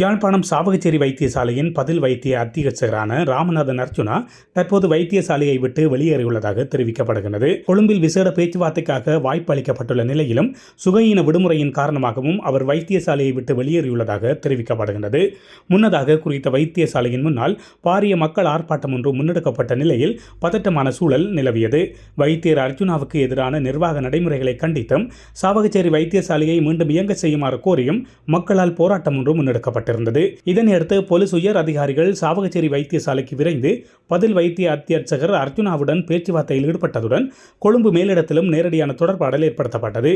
யாழ்ப்பாணம் சாவகச்சேரி வைத்தியசாலையின் பதில் வைத்திய அத்தியட்சகரான ராமநாதன் அர்ஜுனா தற்போது வைத்தியசாலையை விட்டு வெளியேறியுள்ளதாக தெரிவிக்கப்படுகிறது கொழும்பில் விசேட பேச்சுவார்த்தைக்காக வாய்ப்பு அளிக்கப்பட்டுள்ள நிலையிலும் சுகையின விடுமுறையின் காரணமாகவும் அவர் வைத்தியசாலையை விட்டு வெளியேறியுள்ளதாக தெரிவிக்கப்படுகிறது முன்னதாக குறித்த வைத்தியசாலையின் முன்னால் பாரிய மக்கள் ஆர்ப்பாட்டம் ஒன்று முன்னெடுக்கப்பட்ட நிலையில் பதட்டமான சூழல் நிலவியது. வைத்தியர் அர்ஜுனாவுக்கு எதிரான நிர்வாக நடைமுறைகளை கண்டித்தும் சாவகச்சேரி வைத்தியசாலையை மீண்டும் இயங்க செய்யுமாறு கோரியும் மக்களால் போராட்டம் ஒன்று முன்னெடுக்கப்பட்டது. செய்யப்பட்டிருந்தது இதனையடுத்து போலீஸ் உயர் அதிகாரிகள் சாவகச்சேரி வைத்தியசாலைக்கு விரைந்து பதில் வைத்திய அத்தியட்சகர் அர்ஜுனாவுடன் பேச்சுவார்த்தையில் ஈடுபட்டதுடன் கொழும்பு மேலிடத்திலும் நேரடியான தொடர்பாடல் ஏற்படுத்தப்பட்டது.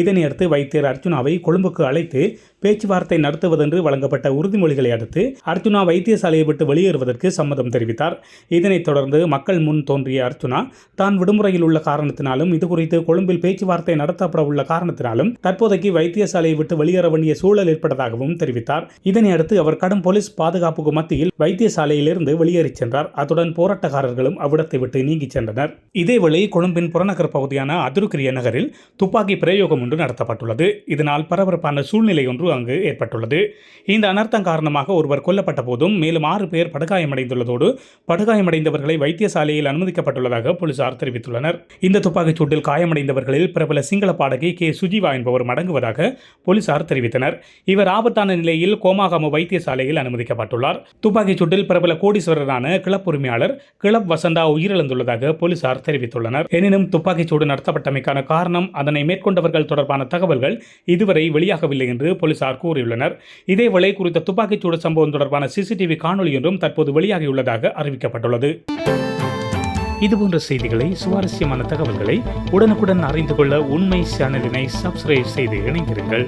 இதனையடுத்து வைத்தியர் அர்ஜுனாவை கொழும்புக்கு அழைத்து பேச்சுவார்த்தை நடத்துவதென்று வழங்கப்பட்ட உறுதிமொழிகளை அடுத்து அர்ஜுனா வைத்தியசாலையை விட்டு வெளியேறுவதற்கு சம்மதம் தெரிவித்தார். இதனைத் தொடர்ந்து மக்கள் முன் தோன்றிய அர்ஜுனா தான் விடுமுறையில் உள்ள காரணத்தினாலும் இதுகுறித்து கொழும்பில் பேச்சுவார்த்தை நடத்தப்பட உள்ள காரணத்தினாலும் தற்போதைக்கு வைத்தியசாலையை விட்டு வெளியேற வேண்டிய சூழல் ஏற்பட்டதாகவும் தெரிவித்தார். இதனை அடுத்து அவர் கடும் போலீஸ் பாதுகாப்புக்கு மத்தியில் வைத்தியசாலையிலிருந்து வெளியேறிச் சென்றார். அத்துடன் போராட்டக்காரர்களும் அவ்விடத்தை விட்டு நீங்கிச் சென்றனர். இதேவேளை கொழும்பின் புறநகர் பகுதியான அதிருக்கிரிய நகரில் துப்பாக்கி பிரயோகம் ஒன்று நடத்தப்பட்டுள்ளது. இதனால் பரபரப்பான சூழ்நிலை ஒன்று அங்கு ஏற்பட்டுள்ளது. இந்த அனர்த்தம் காரணமாக ஒருவர் கொல்லப்பட்ட போதும் மேலும் ஆறு பேர் படுகாயமடைந்துள்ளதோடு படுகாயமடைந்தவர்களை வைத்தியசாலையில் அனுமதிக்கப்பட்டுள்ளதாக போலீசார் தெரிவித்துள்ளனர். இந்த துப்பாக்கிச் சூட்டில் காயமடைந்தவர்களில் பிரபல சிங்கள பாடகி கே. சுஜிவா என்பவர் மடங்குவதாக போலீசார் தெரிவித்தனர். இவர் ஆபத்தான நிலையில் கோமா கோமாகம வைத்தியசாலையில் அனுமதிக்கப்பட்டுள்ளார். துப்பாக்கிச் சூட்டில் பிரபல கோடீஸ்வரரான கிளப் உரிமையாளர் கிளப் வசந்தா உயிரிழந்துள்ளதாக போலீசார் தெரிவித்துள்ளனர். எனினும் துப்பாக்கிச் சூடு நடத்தப்பட்டமைக்கான காரணம் அதனை மேற்கொண்டவர்கள் தொடர்பான தகவல்கள் இதுவரை வெளியாகவில்லை என்று போலீசார் கூறியுள்ளனர். இதேவேளை குறித்த துப்பாக்கிச் சூடு சம்பவம் தொடர்பான சிசிடிவி காணொலி ஒன்றும் தற்போது வெளியாகியுள்ளதாக அறிவிக்கப்பட்டுள்ளது. இதுபோன்ற செய்திகளை சுவாரஸ்யமான தகவல்களை உடனுக்குடன் அறிந்து கொள்ள உண்மை சேனலினை சப்ஸ்கிரைப் செய்து இணைந்திருங்கள்.